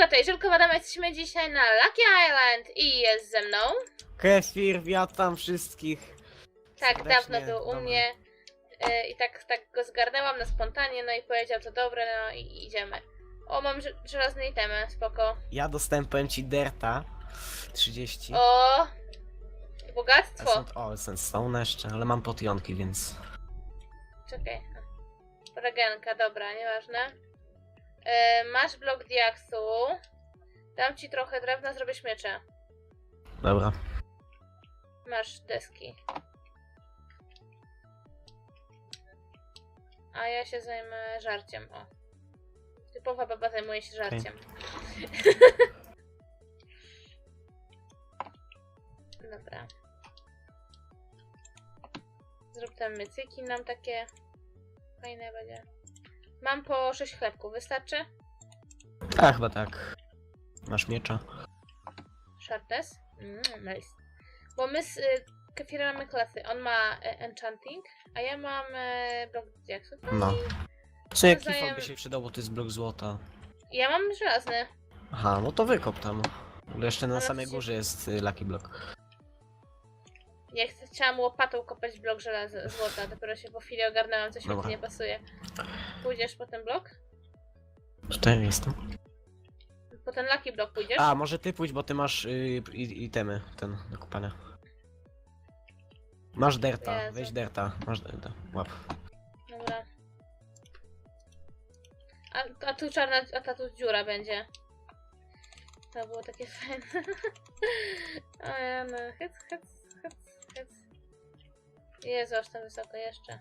Siemka, tutaj Żelko Adama, jesteśmy dzisiaj na Lucky Island i jest ze mną. Kefir, witam wszystkich. Tak, Serdecznie, dawno był u dobra. mnie e, i tak, tak go zgarnęłam na spontanie, no i powiedział to dobre, no i idziemy. O, mam ż- żelazne itemy, spoko. Ja dostałem, powiem ci, Derta 30. O, A bogactwo. są, o, Sandstone jeszcze, ale mam potionki, więc... Czekaj. Regenka, dobra, nieważne. E, masz blok diaksu. Dam ci trochę drewna, zrobisz miecze. Dobra. Masz deski. A ja się zajmę żarciem. O. Typowa baba zajmuje się żarciem. Dobra. Zrób te mycyki nam takie fajne będzie. Mam po 6 chlebków, wystarczy? A, chyba tak. Masz miecza. Sharpness? Mm, nice. Bo my z y, Kefirem mamy klasy. On ma e, enchanting, a ja mam e, blok diaksu. No. Co jaki Nawzajem- by się przydał, bo to jest blok złota. Ja mam żelazny. Aha, no to wykop tam. W jeszcze na Ale samej przecież- górze jest y, Lucky Block. Ja chcę, chciałam łopatą kopać blok żelaza, złota. Dopiero się po chwili ogarnęłam, coś mi tu nie pasuje. Pójdziesz po ten blok? Tutaj jestem. Po ten lucky blok pójdziesz? A, może ty pójdź, bo ty masz y, i- itemy, ten, do kopania. Masz Derta, Jezu. weź Derta. Masz Derta, łap. Dobra. A, a tu czarna, a ta tu dziura będzie. To było takie fajne. O ja no, hyc, hyc. Jezu, aż tam wysoko jeszcze.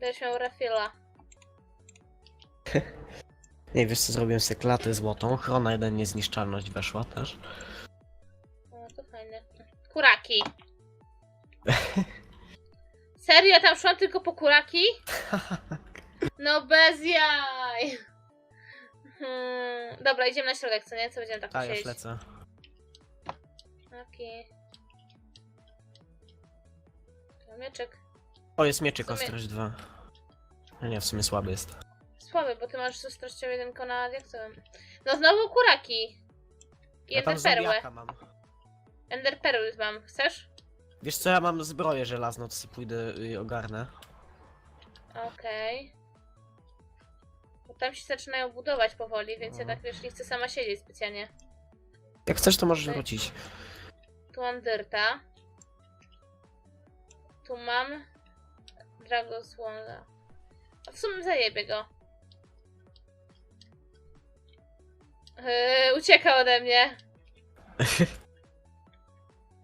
Będziesz miał refila. Nie, wiesz co, zrobiłem sobie klatę złotą. Ochrona 1 niezniszczalność weszła też. O, to fajne. Kuraki. Serio, tam szłam tylko po kuraki? No bez jaj. Hmm. Dobra, idziemy na środek, co nie? Co będziemy tak Tak, już siedzieć? lecę. Okay. Mieczek. O, jest mieczyk W sumie- ostrość 2. No nie, w sumie słaby jest. Słaby, bo ty masz z ostrością jedynko na diaksowym. No znowu kuraki. I Ja tam ender perłę. zombiaka mam. Ender perły mam. Chcesz? Wiesz co, ja mam zbroję żelazną, to sobie pójdę i ogarnę. Okej. Bo tam się zaczynają budować powoli, więc ja No. tak wiesz, nie chcę sama siedzieć specjalnie. Jak chcesz, to możesz Okej. wrócić. Tu mam dyrta. Tu mam Dragon's Wanda. A w sumie zajebie go. Yy, ucieka ode mnie.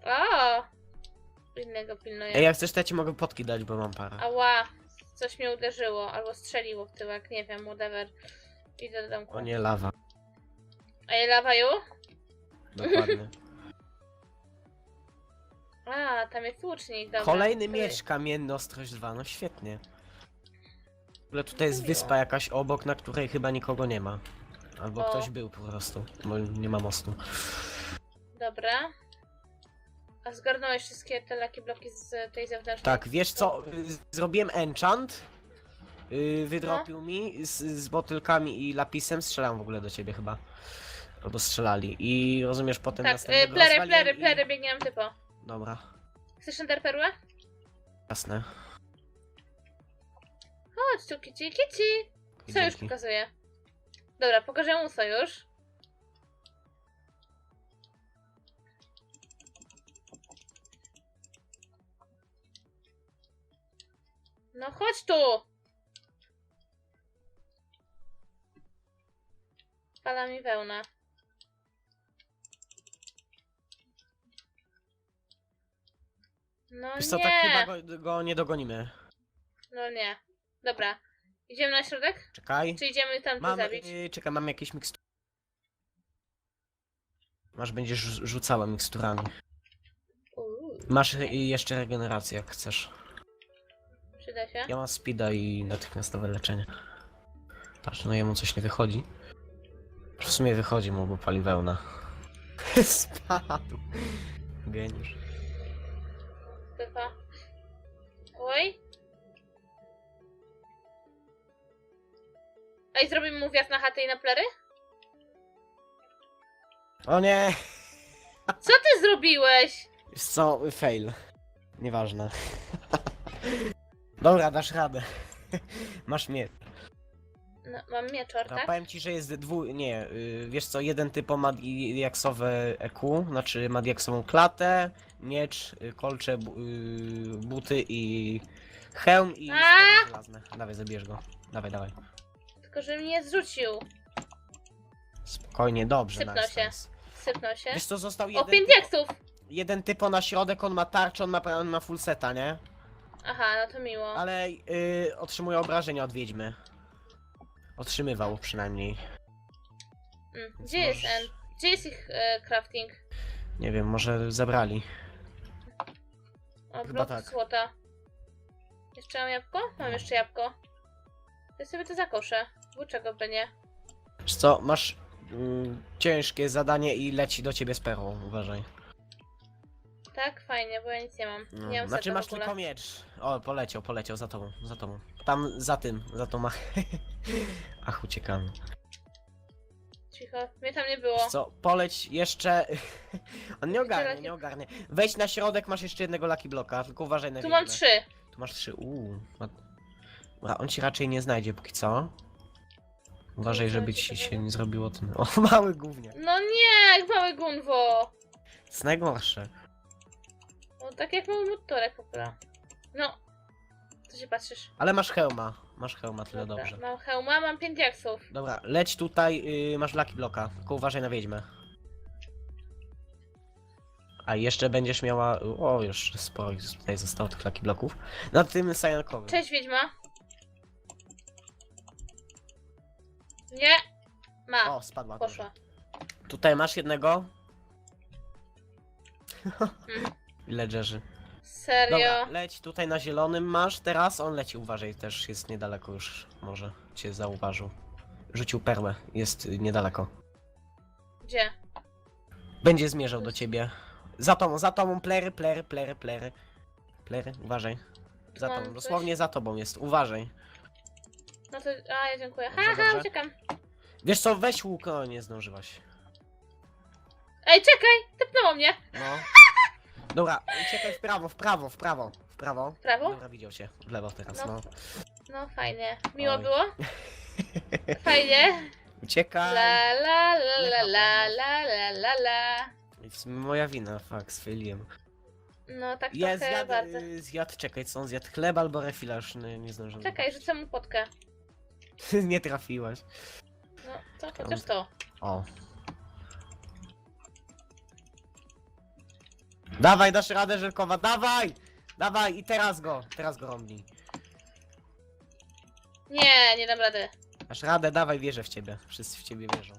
O! Innego pilnuję. Ej, jak chcesz, to ja ci mogę potki dać, bo mam parę. Ała, coś mnie uderzyło, albo strzeliło w tyłek, nie wiem, whatever. Idę do domku. O nie, lawa. Ej, lawaju? Dokładnie. A, tam jest łucznik, dobra. Kolejny To- miecz kamienny, ostrość 2, no świetnie. W ogóle tutaj jest wyspa jakaś obok, na której chyba nikogo nie ma. Albo O. ktoś był po prostu, bo nie ma mostu. Dobra. A zgarnąłeś wszystkie te laki bloki z tej zewnętrznej? Tak, wiesz co, y, zrobiłem enchant, y, wydropił mi z, z botylkami i lapisem, strzelam w ogóle do ciebie chyba. Albo strzelali i rozumiesz, potem Tak, y, następnego plery, rozwaliłem plery, i- plery, biegniemy typo. Dobra, Chcesz ender perłę? jasne. Chodź tu, kici, kici. Sojusz Dzięki. pokazuje. Dobra, pokażę mu sojusz. No chodź tu! Spada mi wełna. No Wiesz co, nie, tak chyba go, go nie dogonimy. no nie. Dobra, idziemy na środek? Czekaj. Czy idziemy tam Mam, zabić? y, czekaj, mam jakieś mikstury. Masz, będziesz rzu- rzucała miksturami. Uuu, Masz y, jeszcze regenerację, jak chcesz. przyda się. Ja mam speeda i natychmiastowe leczenie. Patrz, no jemu coś nie wychodzi. W sumie wychodzi mu, bo pali wełna. Spadł. Geniusz. Ej, zrobimy mu wjazd na chatę i na plery? O nie! Co ty zrobiłeś? Wiesz co, fail. Nieważne. Dobra, dasz radę. Masz mnie. No, mam mieczor, No, tak? powiem ci, że jest dwu... Nie, y, wiesz co, jeden typo ma diaksowe EQ, znaczy ma diaksową klatę, miecz, y, kolcze, bu- y, buty i hełm i A! spodnie żelazne. Dawaj, zabierz go. Dawaj, dawaj. Tylko, że mnie zrzucił. Spokojnie, dobrze. Sypnął się. Sypnął się. Wiesz co, został O, jeden, pięć diaksów! jeden typo na środek, on ma tarczę, on ma, on ma full seta, nie? Aha, no to miło. Ale y, otrzymuje obrażenia od wiedźmy. Otrzymywał przynajmniej. Mm. Gdzie jest możesz- N? Gdzie jest ich e, crafting? Nie wiem, może zabrali. O, Chyba blok tak. złota. Jeszcze mam jabłko? Mam jeszcze jabłko. Ja sobie to zakoszę. Dlaczego by nie? Wiesz co, masz mm, ciężkie zadanie i leci do ciebie z perłą, uważaj. Tak? Fajnie, bo ja nic nie mam. No, Nie mam znaczy seta masz w ogóle. tylko miecz. O, poleciał, poleciał za tobą, za tobą. Tam za tym, za tą mach. Ach, uciekamy. Cicho, mnie tam nie było. Wiesz co, poleć jeszcze. On nie ogarnie, nie ogarnie. Wejdź na środek, masz jeszcze jednego lucky bloka, tylko uważaj na Tu mam wiedźmę. trzy. Tu masz trzy. Uuu. ma- Dobra, on ci raczej nie znajdzie póki co. Uważaj, żeby ci się nie zrobiło ten. O, mały gównie. No nie, jak mały gunwo. To jest najgorsze. No tak jak mały motorek po prostu. No. Co się patrzysz? Ale masz hełma. Masz hełma, tyle Dobra, dobrze. Mam hełma, mam pięć diaksów. Dobra, leć tutaj, yy, masz lucky bloka. Tylko uważaj na wiedźmę. A jeszcze będziesz miała. O, już sporo ich tutaj zostało tych lucky bloków. Na tym sajankowym. Cześć wiedźma. Nie. Ma. O, spadła. dobrze. Poszła. Tutaj masz jednego. Mm. Villagerzy. Serio. Dobra, leć tutaj na zielonym masz, teraz on leci, uważaj, też jest niedaleko już, może cię zauważył. Rzucił perłę, jest y, niedaleko. Gdzie? Będzie zmierzał do ciebie. Za tobą, za tobą, plery, plery, plery, plery. Plery, uważaj. Za Mam tobą, coś? dosłownie za tobą jest, uważaj. No to. A, ja dziękuję. Dobrze, Haha, dobrze. uciekam. Wiesz co, weź łuk, o nie zdążyłaś. Ej, czekaj! Tepnęło mnie. No. Dobra, uciekaj w prawo, w prawo, w prawo, w prawo. W prawo? Dobra, widział cię, w lewo teraz, No. no. No fajnie. Miło Oj. było? Fajnie. Uciekaj. La la la la la la la la la. Sumie moja wina, fakt, sfyliłem. No tak Ja trochę zjadł, bardzo. y, zjadł, czekaj, co on zjadł? Chleb albo refila, już nie, nie zdążyłem. Czekaj, rzucę mu potkę. nie trafiłaś. No, to chociaż to. O. Dawaj, dasz radę, Żelkowa, dawaj! Dawaj i teraz go, teraz go rąbnij. Nie, nie dam rady. Dasz radę, dawaj, wierzę w ciebie. Wszyscy w ciebie wierzą.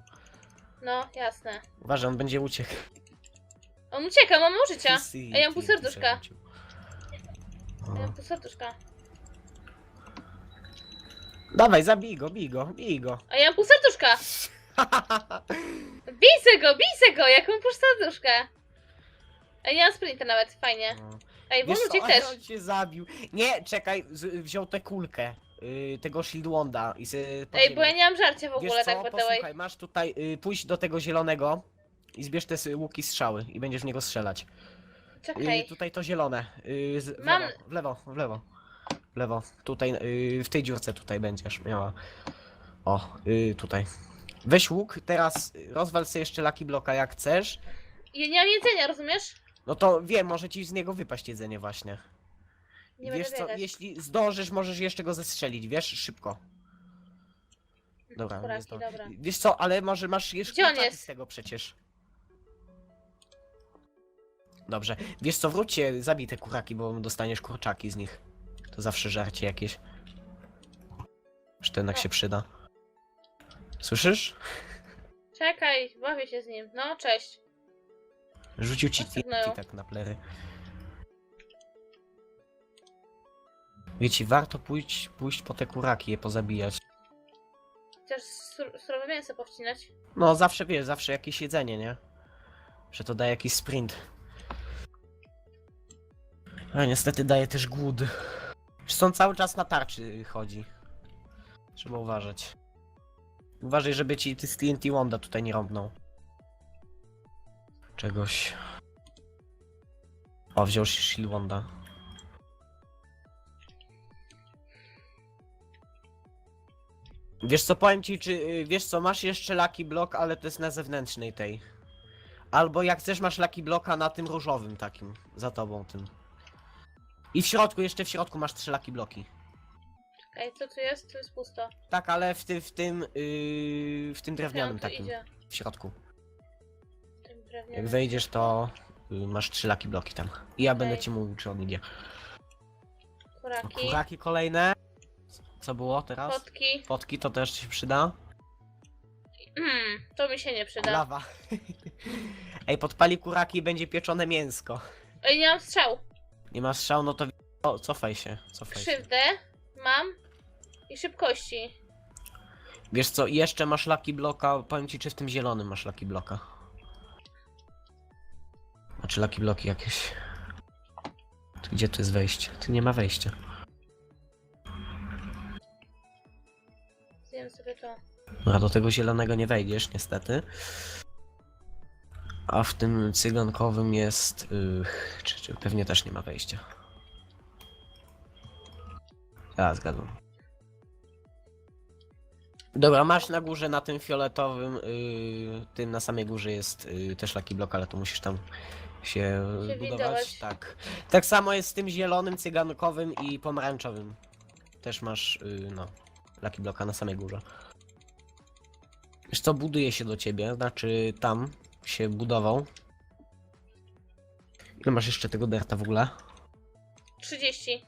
No, jasne. Uważaj, on będzie uciekł. On ucieka, mam mało życia. Wszyscy A ja mam pół serduszka. Ja mam pół serduszka. Dawaj, zabij go, bij go, bij go. A ja mam pół serduszka. Bijcie go, bijcie go, jak mam pół serduszka. Ej, nie mam sprinta nawet, fajnie. No. Ej, bo Wiesz co, ale też. on cię zabił. Nie, czekaj, z, wziął tę kulkę. Y, tego Shield Wanda i se Ej, bo ja nie mam żarcia w ogóle, Wiesz co, tak by the way. posłuchaj, masz tutaj, y, pójść do tego zielonego i zbierz te łuki strzały i będziesz w niego strzelać. Y, Czekaj. tutaj to zielone. Y, z, w, Mam- lewo, w lewo, w lewo. W lewo. Tutaj, y, w tej dziurce tutaj będziesz miała. O, y, tutaj. Weź łuk, teraz rozwal sobie jeszcze Lucky Bloka jak chcesz. Ja nie mam jedzenia, rozumiesz? No to wiem, może ci z niego wypaść jedzenie właśnie. Nie wiesz będę co, biegać. jeśli zdążysz, możesz jeszcze go zestrzelić, wiesz? Szybko. Dobra, nie Kuraki, dobra. Wiesz co, ale może masz jeszcze Gdzie on kurczaki jest? z tego przecież. Dobrze. Wiesz co, wróćcie, zabij te kuraki, bo dostaniesz kurczaki z nich. To zawsze żarcie jakieś. Sztynek No. się przyda. Słyszysz? Czekaj, bawię się z nim. No, cześć. Rzucił ci. TNT tak na plery. Wiecie, warto pójść, pójść po te kuraki, je pozabijać. Chcesz sur- surowe mięso powcinać? No, zawsze wiesz, zawsze jakieś jedzenie, nie? Że to daje jakiś sprint. A niestety daje też głód. Zresztą cały czas na tarczy chodzi. Trzeba uważać. Uważaj, żeby ci ty z TNT Wanda tutaj nie rąbnął. Czegoś. O, wziął się Shield Wanda. Wiesz co, powiem ci, czy y, wiesz co, masz jeszcze Lucky Block, ale to jest na zewnętrznej tej. Albo jak chcesz, masz Lucky Blocka na tym różowym takim, za tobą tym. I w środku, jeszcze w środku masz trzy Lucky Blocki. Czekaj, co tu jest? Tu jest pusto. Tak, ale w tym, w tym, yy, w tym drewnianym tu takim, idzie. w środku. Tym Jak drewnianym. wejdziesz, to y, masz trzy Lucky Bloki tam. I ja będę Okej. ci mówił, czy on idzie. Kuraki. Kuraki kolejne. Co było teraz? Potki. Potki to też się przyda. Hmm, to mi się nie przyda. Lawa. Ej, podpali kuraki i będzie pieczone mięsko. Ej, nie mam strzał. Nie masz strzał, no to... O, cofaj się, cofaj się. Krzywdę mam. I szybkości. Wiesz co, i jeszcze masz Lucky Bloka, powiem ci, czy w tym zielonym masz Lucky Bloka. Znaczy Lucky Bloki jakieś. Tu, Gdzie tu jest wejście? Tu nie ma wejścia. Zjem sobie to. Dobra, do tego zielonego nie wejdziesz, niestety. A w tym cygankowym jest... Yy, czy, czy pewnie też nie ma wejścia. Ja zgadzam. Dobra, masz na górze, na tym fioletowym, yy, tym na samej górze jest yy, też Lucky Block, ale to musisz tam się Się budować. Tak. Tak samo jest z tym zielonym, cygankowym i pomarańczowym. Też masz, yy, no, Lucky Blocka na samej górze. Wiesz co, buduje się do ciebie, znaczy tam się budował. Ile masz jeszcze tego derta w ogóle? 30.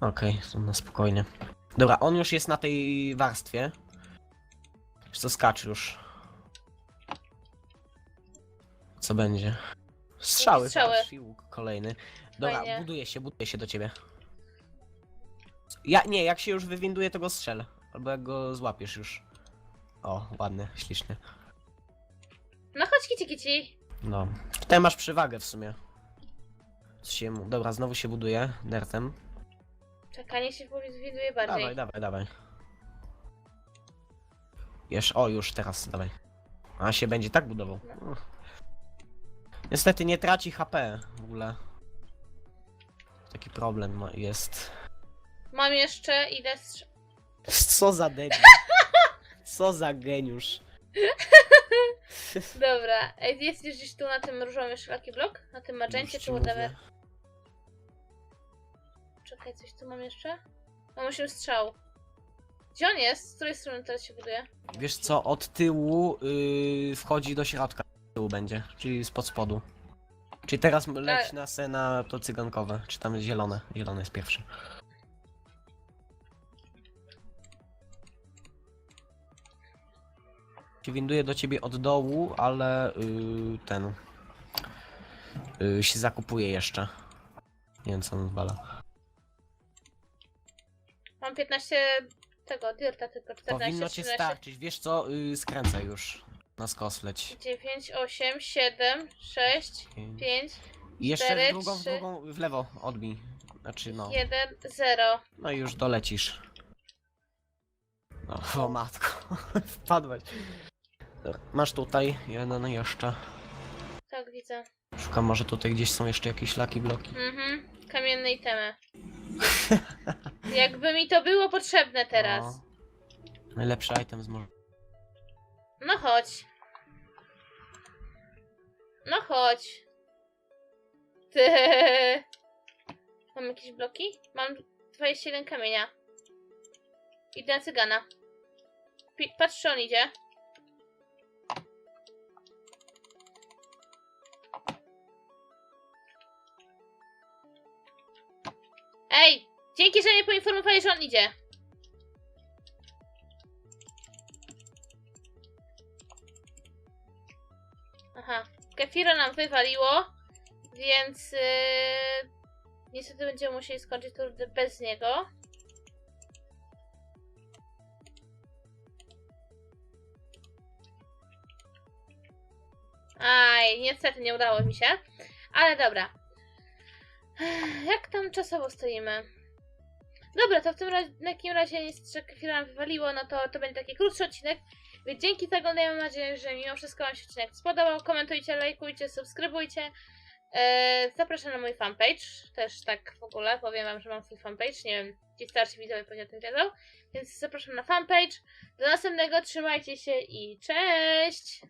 Okej, to na spokojnie. Dobra, on już jest na tej warstwie. Wiesz co, skacz już. Co będzie? Strzały, Strzały. patrz, i łuk kolejny. Dobra, Fajnie. buduje się, buduje się do ciebie. Ja, nie, jak się już wywinduje, to go strzel. Albo jak go złapiesz już. O, ładnie, ślicznie. No kici, kici. No. Tutaj masz przewagę w sumie. Co Się, mu- dobra, znowu się buduje dertem. Czekanie się widuje bardziej. Dawaj, dawaj, dawaj. Jesz, o już teraz, dawaj. A się będzie tak budował. Uff. Niestety nie traci HP w ogóle. Taki problem ma- jest. Mam jeszcze ile strz... Co za debil. Co za geniusz. Dobra. Ej, jest gdzieś tu na tym różowym Lucky Block? Na tym magencie Już czy ci whatever? mówię. Czekaj, coś tu mam jeszcze? Mam 8 strzał. Gdzie on jest? Z której strony teraz się buduje? Wiesz co, od tyłu yy, wchodzi do środka. Tyłu będzie, czyli spod spodu. Czyli teraz leć na sena to cygankowe, czy tam zielone. Zielone jest pierwsze. Winduje do ciebie od dołu, ale yy, ten yy, się zakupuje jeszcze. Nie wiem co on zwala. Mam 15 tego, dirta tylko. 14, Powinno cię 13, starczyć, wiesz co, yy, skręcaj już. Na skos leć. 9, 8, 7, 6, 5, I jeszcze cztery, drugą, w trzy. drugą, w lewo odbij. Znaczy no. 1, 0. No i już dolecisz. No, o matko. Wpadłeś. Masz tutaj jeden jeszcze. Tak, widzę. Szukam, może tutaj gdzieś są jeszcze jakieś laki bloki. Mhm. Kamienne itemy. Jakby mi to było potrzebne teraz. No. Najlepszy item z może. No chodź. No chodź. Ty. Mam jakieś bloki? Mam 21 kamienia. Idę na cygana. Pi- Patrz, czy on idzie. Ej! Dzięki, że mnie poinformowali, że on idzie. Aha, kefira nam wywaliło, więc yy, niestety będziemy musieli skończyć to bez niego. Aj, niestety nie udało mi się, ale dobra. Jak tam czasowo stoimy? Dobra, to w tym razie, w takim razie niestety chwilę wywaliło, no to to będzie taki krótszy odcinek. Więc dzięki za oglądanie, mam nadzieję, że mimo wszystko Wam się odcinek spodobał. Komentujcie, lajkujcie, subskrybujcie. Eee, zapraszam na mój fanpage. Też tak w ogóle powiem Wam, że mam swój fanpage. Nie wiem, ci starsi widzowie pewnie o tym wiedzą. Więc zapraszam na fanpage. Do następnego, trzymajcie się i cześć!